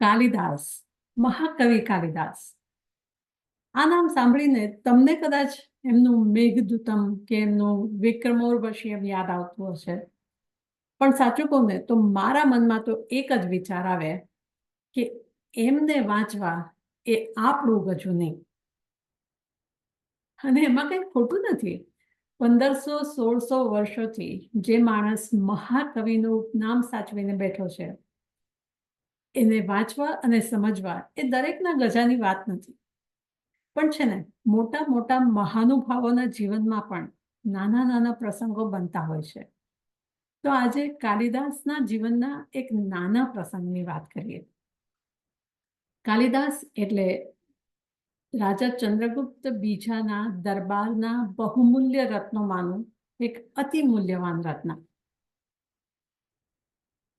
કાલિદાસ, મહાકવિ કાલિદાસ. આ નામ સાંભળીને તમને કદાચ એમનું મેઘદૂતમ કે એમનું વિક્રમોર્વશી એમ યાદ આવતું હશે. પણ સાચું કહું ને, તો મારા મનમાં તો એક જ વિચાર આવે કે એમને વાંચવા એ આપણું ગજુ નહીં. અને એમાં કંઈ ખોટું નથી. પંદરસો સોળસો વર્ષોથી જે માણસ મહાકવિનું નામ સાચવીને બેઠો છે એને વાંચવા અને સમજવા એ દરેકના ગજાની વાત નથી. પણ છે ને, મોટા મોટા મહાનુભાવોના જીવનમાં પણ નાના નાના પ્રસંગો બનતા હોય છે. તો આજે કાલિદાસના જીવનના એક નાના પ્રસંગની વાત કરીએ. કાલિદાસ એટલે રાજા ચંદ્રગુપ્ત બીજાના દરબારના બહુમૂલ્ય રત્નોમાંનું એક અતિ મૂલ્યવાન રત્ન.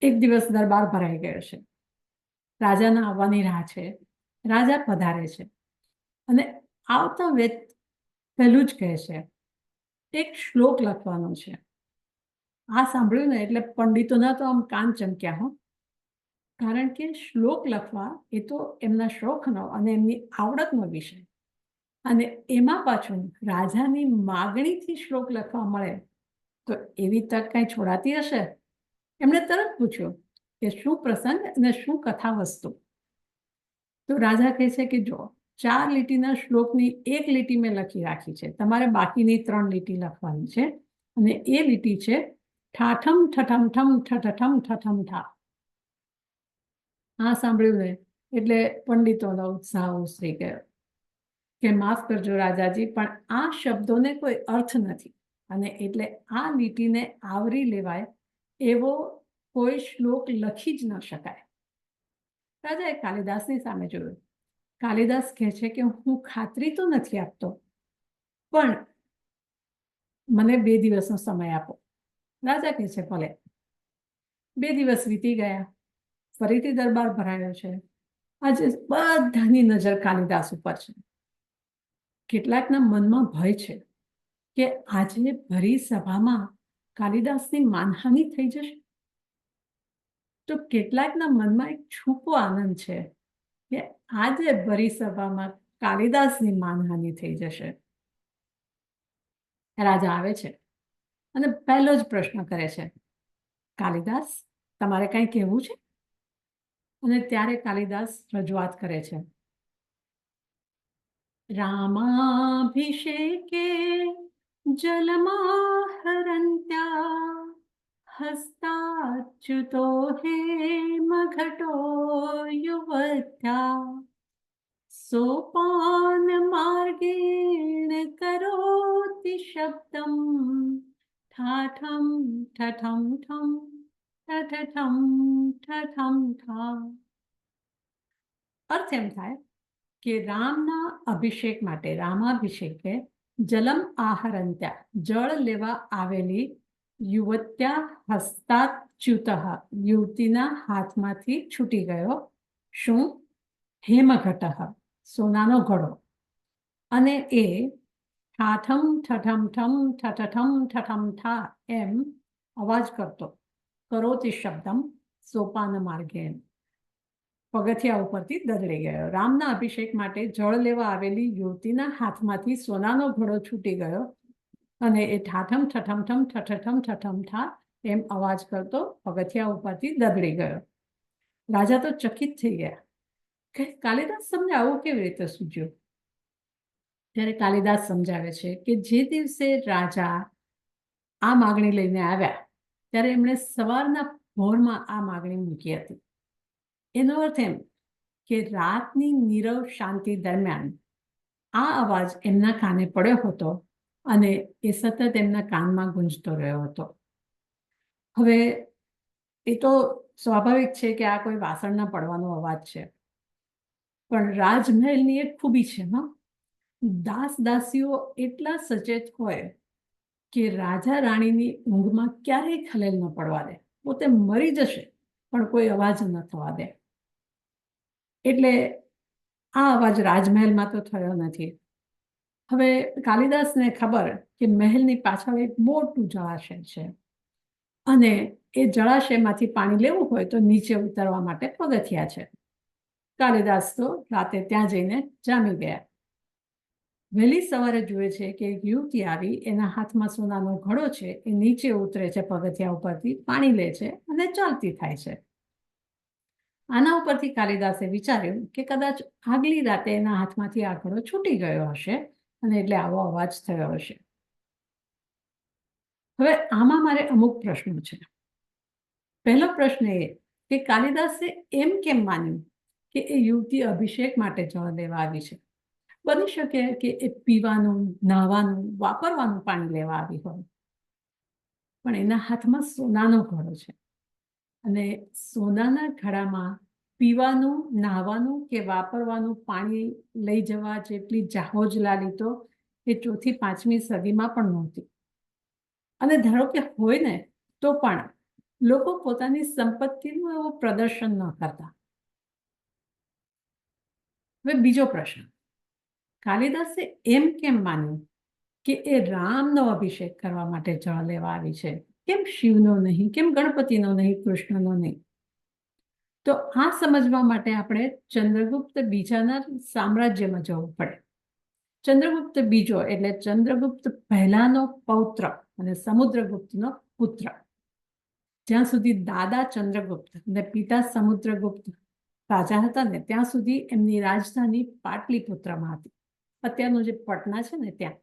એક દિવસ દરબાર ભરાઈ ગયો છે. રાજાના આવવાની રાહ છે. રાજા પધારે છે. અને આવતા વેદ પહેલું જ કહે છે. એક શ્લોક લખવાનો છે. આ સાંભળ્યું ને એટલે પંડિતોના તો આમ કાન ચમક્યા હો. કારણ કે શ્લોક લખવા એ તો એમના શોખનો અને એમની આવડતનો વિષય. અને એમાં પાછું રાજાની માગણીથી શ્લોક લખવા મળે તો એવી તક કાંઈ છોડાતી હશે? એમણે તરત પૂછ્યું કે શું પ્રસંગ અને શું કથા વસ્તુ તો રાજા કહે છે કે જો, ચાર લીટીના શ્લોકની એક લીટી મેં લખી રાખી છે. તમારે બાકીની ત્રણ લીટી લખવાની છે. અને એ લીટી છે, ઠાઠમ ઠઠમ ઠમ ઠઠઠમ ઠઠમ ઠા. આ સાંભળ્યું ને? એટલે પંડિતોનો ઉત્સાહ ઉસરી ગયો. કે માફ કરજો રાજાજી, પણ આ શબ્દોને કોઈ અર્થ નથી. અને એટલે આ લીટીને આવરી લેવાય એવો કોઈ શ્લોક લખી જ ન શકાય. રાજાએ કાલિદાસની સામે જોયું. કાલિદાસ કહે છે કે હું ખાતરી તો નથી આપતો, પણ મને બે દિવસનો સમય આપો. રાજા કહે છે, ભલે. બે દિવસ વીતી ગયા. ફરીથી દરબાર ભરાયો છે. આજે બધાની નજર કાલિદાસ ઉપર છે. કેટલાકના મનમાં ભય છે કે આજે ભરી સભામાં કાલિદાસની માનહાનિ થઈ જશે. તો કેટલાકના મનમાં એક છૂપો આનંદ છે કે આજે ભરી કાલિદાસની માનહાનિ થઈ જશે. રાજા આવે છે અને પહેલો જ પ્રશ્ન કરે છે, કાલિદાસ, તમારે કંઈ કહેવું છે? અને ત્યારે કાલિદાસ રજૂઆત કરે છે, રામાભિષેકે જલમાહરંત્યા હસ્તાચ્યુતો હેમઘટો યુવત્યા સોપાન માર્ગેણ કરોતિ શબ્દમ ઠાઠમ ઠઠમ ઠમ ઠઠઠમ ઠઠમ ઠા અર્થ એમ થાય કે રામના અભિષેક માટે, રામાભિષેકે જલમ આહરંત્યા, જળ લેવા આવેલી યુવત્યા હસ્તાચ્યુત યુવતીના હાથમાંથી છૂટી ગયો. શું? હેમઘટ. સોનાનો ઘડો. અને એ ઠાઠમ ઠઠમ ઠમ ઠઠઠમ ઠઠમ ઠા એમ અવાજ કરતો. કરોતી શબ્દમ સોપાન માર્ગે એમ પગથિયા ઉપરથી દગડી ગયો. રામના અભિષેક માટે જળ લેવા આવેલી યુવતીના હાથમાંથી સોનાનો ઘડો છૂટી ગયો. અને એ ઠાઠમ, ઠઠમ, ઠમ ઠઠઠમ ઠઠમ ઠા એમ અવાજ કરતો પગથિયા ઉપરથી દગડી ગયો. રાજા તો ચકિત થઈ ગયા. કે કાલિદાસ તમને આવું કેવી રીતે સૂચ્યું ત્યારે કાલિદાસ સમજાવે છે કે જે દિવસે રાજા આ માગણી લઈને આવ્યા, ત્યારે એમણે સવારના ભોરમાં આ માગણી મૂકી હતી. એનો અર્થ એમ કે રાતની નીરવ શાંતિ દરમિયાન આ અવાજ એમના કાને પડ્યો હતો અને એ સતત એમના કાનમાં ગુંજતો રહ્યો હતો. હવે એ તો સ્વાભાવિક છે કે આ કોઈ વાસણના પડવાનો અવાજ છે. પણ રાજમહેલની એક ખૂબી છે, હા. દાસ દાસીઓ એટલા સચેત હોય કે રાજા રાણીની ઊંઘમાં ક્યારેય ખલેલ ન પડવા દે. પોતે મરી જશે, પણ કોઈ અવાજ ન થવા દે. એટલે આ અવાજ રાજમહેલમાં તો થયો નથી. હવે કાલિદાસને ખબર કે મહેલની પાછળ એક મોટું જળાશય છે. અને એ જળાશયમાંથી પાણી લેવું હોય તો નીચે ઉતરવા માટે પગથિયા છે. કાલિદાસ તો રાતે ત્યાં જઈને જામી ગયા. વહેલી સવારે જુએ છે કે એક યુવતી આવી, એના હાથમાં સોનાનો ઘડો છે, એ નીચે ઉતરે છે, પગથિયા ઉપરથી પાણી લે છે અને ચાલતી થાય છે. આના ઉપરથી કાલિદાસે વિચાર્યું કે કદાચ આગલી રાતે એના હાથમાંથી આ ઘડો છૂટી ગયો હશે અને એટલે આવો અવાજ થયો હશે. હવે આમાં મારે અમુક પ્રશ્નો છે. પહેલો પ્રશ્ન એ કે કાલિદાસે એમ કેમ માન્યું કે એ યુવતી અભિષેક માટે જળ લેવા આવી છે? બની શકે કે એ પીવાનું, નાહવાનું, વાપરવાનું પાણી લેવા આવી હોય. પણ એના હાથમાં સોનાનો ઘડો છે. અને સોનાના ઘડામાં પીવાનું નાહવાનું કે વાપરવાનું પાણી લઈ જવા જેટલી જાહોજ લાલી તો એ ચોથી પાંચમી સદીમાં પણ નહોતી. અને ધારો કે હોય ને, તો પણ લોકો પોતાની સંપત્તિનું એવું પ્રદર્શન ન કરતા. હવે બીજો પ્રશ્ન. કાલિદાસે એમ કેમ માન્યું કે એ રામનો અભિષેક કરવા માટે જળ લેવા આવી છે? કેમ શિવનો નહીં, કેમ ગણપતિનો નહીં, કૃષ્ણનો નહીં? તો આ સમજવા માટે આપણે ચંદ્રગુપ્ત બીજાના સામ્રાજ્યમાં જવું પડે. ચંદ્રગુપ્ત બીજો એટલે ચંદ્રગુપ્ત પહેલાનો પૌત્ર અને સમુદ્રગુપ્તનો પુત્ર. જ્યાં સુધી દાદા ચંદ્રગુપ્ત અને પિતા સમુદ્રગુપ્ત રાજા હતા ને, ત્યાં સુધી એમની રાજધાની પાટલીપુત્રમાં હતી. અત્યારનું જે પટના છે ને ત્યાં.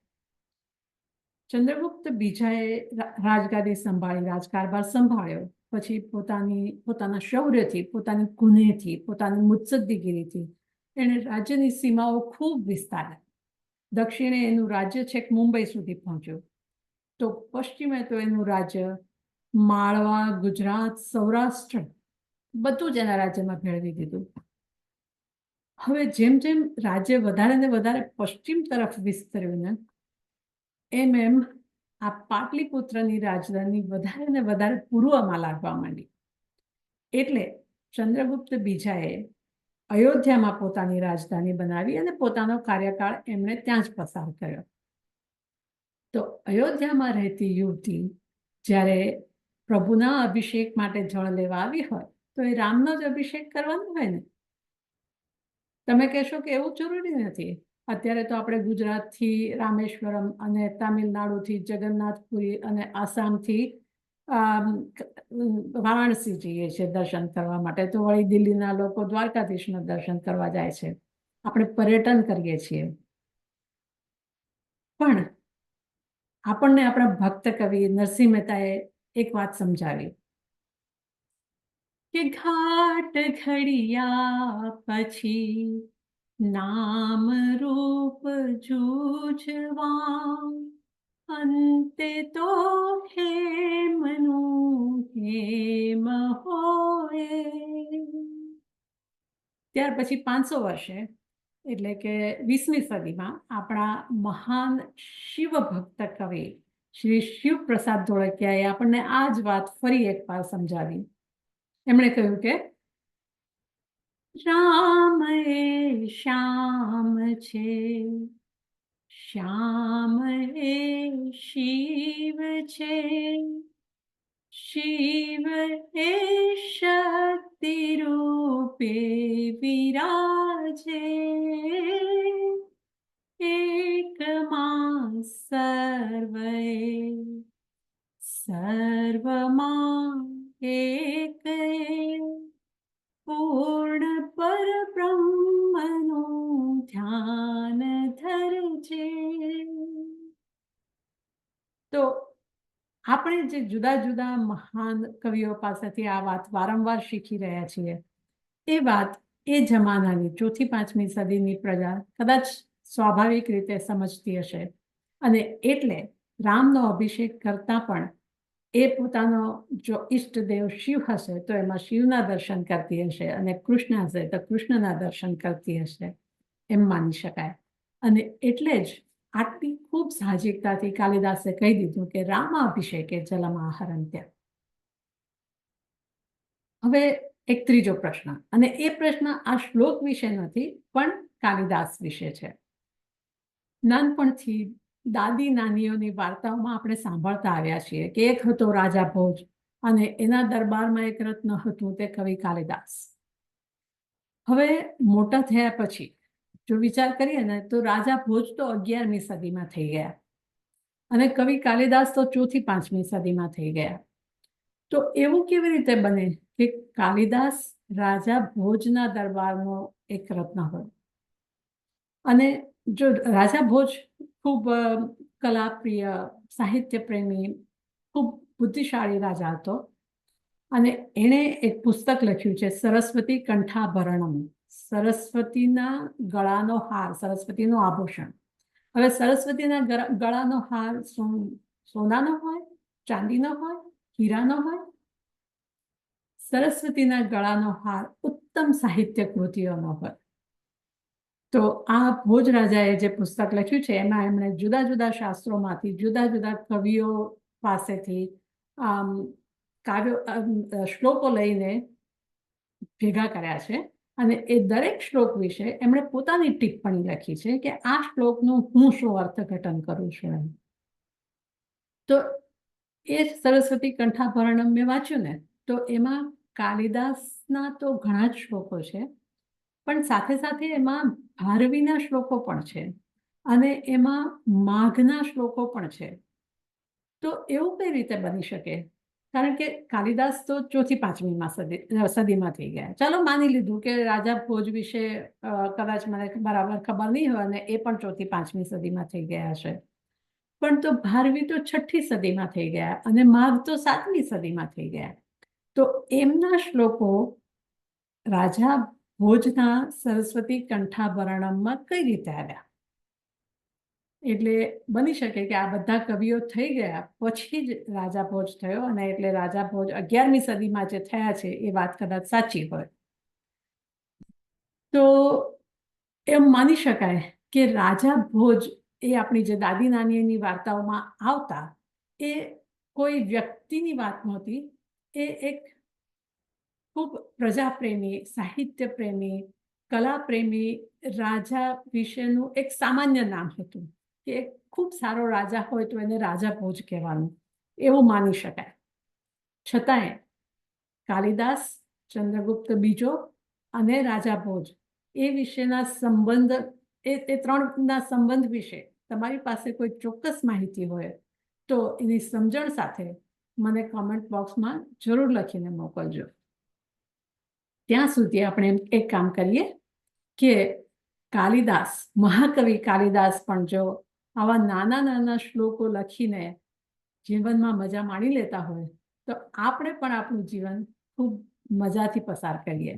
ચંદ્રગુપ્ત બીજાએ રાજગાદી સંભાળી, રાજકારભાર સંભાળ્યો. પછી પોતાની, પોતાના શૌર્યથી, પોતાની ગુનેથી પોતાની મુત્સદ્દીગીરીથી એણે રાજ્યની સીમાઓ ખૂબ વિસ્તારી. દક્ષિણે એનું રાજ્ય છેક મુંબઈ સુધી પહોંચ્યું. તો પશ્ચિમે તો એનું રાજ્ય માળવા, ગુજરાત, સૌરાષ્ટ્ર, બધું જ એના રાજ્યમાં ભેળવી દીધું. હવે જેમ જેમ રાજ્ય વધારે ને વધારે પશ્ચિમ તરફ વિસ્તર્યું ને, એમ એમ આ પાટલીપુત્રની રાજધાની વધારે ને વધારે પૂર્વમાં લાગવા માંડી. એટલે ચંદ્રગુપ્ત બીજાએ અયોધ્યામાં પોતાની રાજધાની બનાવી અને પોતાનો કાર્યકાળ એમણે ત્યાં જ પસાર કર્યો. તો અયોધ્યામાં રહેતી યુવતી જ્યારે પ્રભુના અભિષેક માટે જળ લેવા આવી હોય, તો એ રામનો જ અભિષેક કરવાનો હોય ને? તમે કહેશો કે એવું જરૂરી નથી. અત્યારે તો આપણે ગુજરાતથી રામેશ્વરમ અને તામિલનાડુથી જગન્નાથપુરી અને આસામથી વારાણસી જઈએ છીએ દર્શન કરવા માટે. તો વળી દિલ્હીના લોકો દ્વારકાધીશના દર્શન કરવા જાય છે. આપણે પર્યટન કરીએ છીએ. પણ આપણને આપણા ભક્ત કવિ નરસિંહ મહેતાએ એક વાત સમજાવી. કે ઘાટ ઘડિયા પછી નામ રૂપ જૂજવા. અંતે તો હેમનું હેમ હોય. ત્યાર પછી પાંચસો વર્ષે, એટલે કે વીસમી સદીમાં આપણા મહાન શિવ ભક્ત કવિ શ્રી શિવપ્રસાદ ધોળકિયાએ આપણને આ જ વાત ફરી એકવાર સમજાવી. એમણે કહ્યું કે, રામ છે. શ્યામ એ શિવ છે. શિવ એ શક્તિ રૂપે વિરાજે એકમાં સર્વે સર્વમાં એક પૂર્ણ પર ધ્યાન ધરજે તો આપણે જે જુદા જુદા મહાન કવિઓ પાસેથી આ વાત વારંવાર શીખી રહ્યા છીએ, એ વાત એ જમાનાની ચોથી પાંચમી સદીની પ્રજા કદાચ સ્વાભાવિક રીતે સમજતી હશે. અને એટલે રામનો અભિષેક કરતા પણ એ પોતાનો જો ઈષ્ટદેવ શિવ હશે તો એમાં શિવના દર્શન કરતી હશે અને કૃષ્ણ હશે તો કૃષ્ણના દર્શન કરતી હશે. એમ માની શકાય. અને એટલે જ આટલી ખૂબ સાહજિકતાથી કાલિદાસે કહી દીધું કે રામાભિષેકે જલમાહરંત્ય હવે એક ત્રીજો પ્રશ્ન. અને એ પ્રશ્ન આ શ્લોક વિશે નથી, પણ કાલિદાસ વિશે છે. નાનપણથી દાદી નાનીઓની વાર્તાઓમાં આપણે સાંભળતા આવ્યા છીએ કે એક હતો રાજા ભોજ અને એના દરબારમાં એક રત્ન હતું તે કવિ કાલિદાસ. હવે મોટા થયા પછી જો વિચાર કરીએ ને, તો રાજા ભોજ તો અગિયારમી સદીમાં થઈ ગયા. અને કવિ કાલિદાસ તો ચોથી પાંચમી સદીમાં થઈ ગયા. તો એવું કેવી રીતે બને કે કાલિદાસ રાજા ભોજના દરબારનો એક રત્ન હોય? અને જો રાજા ભોજ ખૂબ કલાપ્રિય સાહિત્ય પ્રેમી ખૂબ બુદ્ધિશાળી રાજા હતો. અને એણે એક પુસ્તક લખ્યું છે, સરસ્વતી કંઠાભરણમ. સરસ્વતીના ગળાનો હાર, સરસ્વતીનું આભૂષણ. હવે સરસ્વતીના ગળાનો હાર સોન- સોનાનો હોય, ચાંદીનો હોય, હીરાનો હોય? સરસ્વતીના ગળાનો હાર ઉત્તમ સાહિત્ય કૃતિઓનો હોય. તો આ ભોજ રાજાએ જે પુસ્તક લખ્યું છે, એમાં એમણે જુદા જુદા શાસ્ત્રોમાંથી જુદા જુદા કવિઓ પાસેથી કાવ્યો શ્લોકો લઈને ભેગા કર્યા છે. અને એ દરેક શ્લોક વિશે એમણે પોતાની ટિપ્પણી લખી છે કે આ શ્લોકનું હું શું અર્થઘટન કરું છું એમ. તો એ સરસ્વતી કંઠાભરણમ મેં વાંચ્યું ને, તો એમાં કાલિદાસના તો ઘણા જ શ્લોકો છે, પણ સાથે સાથે એમાં ભારવીના શ્લોકો પણ છે અને એમાં માઘના શ્લોકો પણ છે. તો એવું કઈ રીતે બની શકે? કારણ કે કાલિદાસ તો ચોથી પાંચમીમાં સદી સદીમાં થઈ ગયા. ચાલો માની લીધું કે રાજા ભોજ વિશે કદાચ મને બરાબર ખબર નહીં હોય અને એ પણ ચોથી, પાંચમી સદીમાં થઈ ગયા હશે. પણ તો ભારવી તો છઠ્ઠી સદીમાં થઈ ગયા અને માઘ તો સાતમી સદીમાં થઈ ગયા. તો એમના શ્લોકો રાજા ભોજના સરસ્વતી કંઠાભરણમમાં કઈ રીતે આવ્યા? એટલે બની શકે કે આ બધા કવિઓ થઈ ગયા, પછી જ રાજા ભોજ થયો અને એટલે રાજા ભોજ અગિયારમી સદીમાં જે થયા છે એ વાત કદાચ સાચી હોય. તો એમ માની શકાય કે રાજા ભોજ એ આપણી જે દાદી નાનીની વાર્તાઓમાં આવતા, એ કોઈ વ્યક્તિની વાત નહોતી, એ એક ખૂબ પ્રજાપ્રેમી સાહિત્ય પ્રેમી કલાપ્રેમી રાજા વિશેનું એક સામાન્ય નામ હતું. કે ખૂબ સારો રાજા હોય તો એને રાજા ભોજ કહેવાનું. એવું માની શકાય. છતાંય કાલિદાસ, ચંદ્રગુપ્ત બીજો અને રાજા ભોજ એ વિશેના સંબંધ, એ એ ત્રણના સંબંધ વિશે તમારી પાસે કોઈ ચોક્કસ માહિતી હોય તો એની સમજણ સાથે મને કોમેન્ટ બોક્સમાં જરૂર લખીને મોકલજો. ત્યાં સુધી આપણે એક કામ કરીએ કે કાલિદાસ, મહાકવિ કાલિદાસ પણ જો આવા નાના નાના શ્લોકો લખીને જીવનમાં મજા માણી લેતા હોય, તો આપણે પણ આપણું જીવન ખૂબ મજાથી પસાર કરીએ.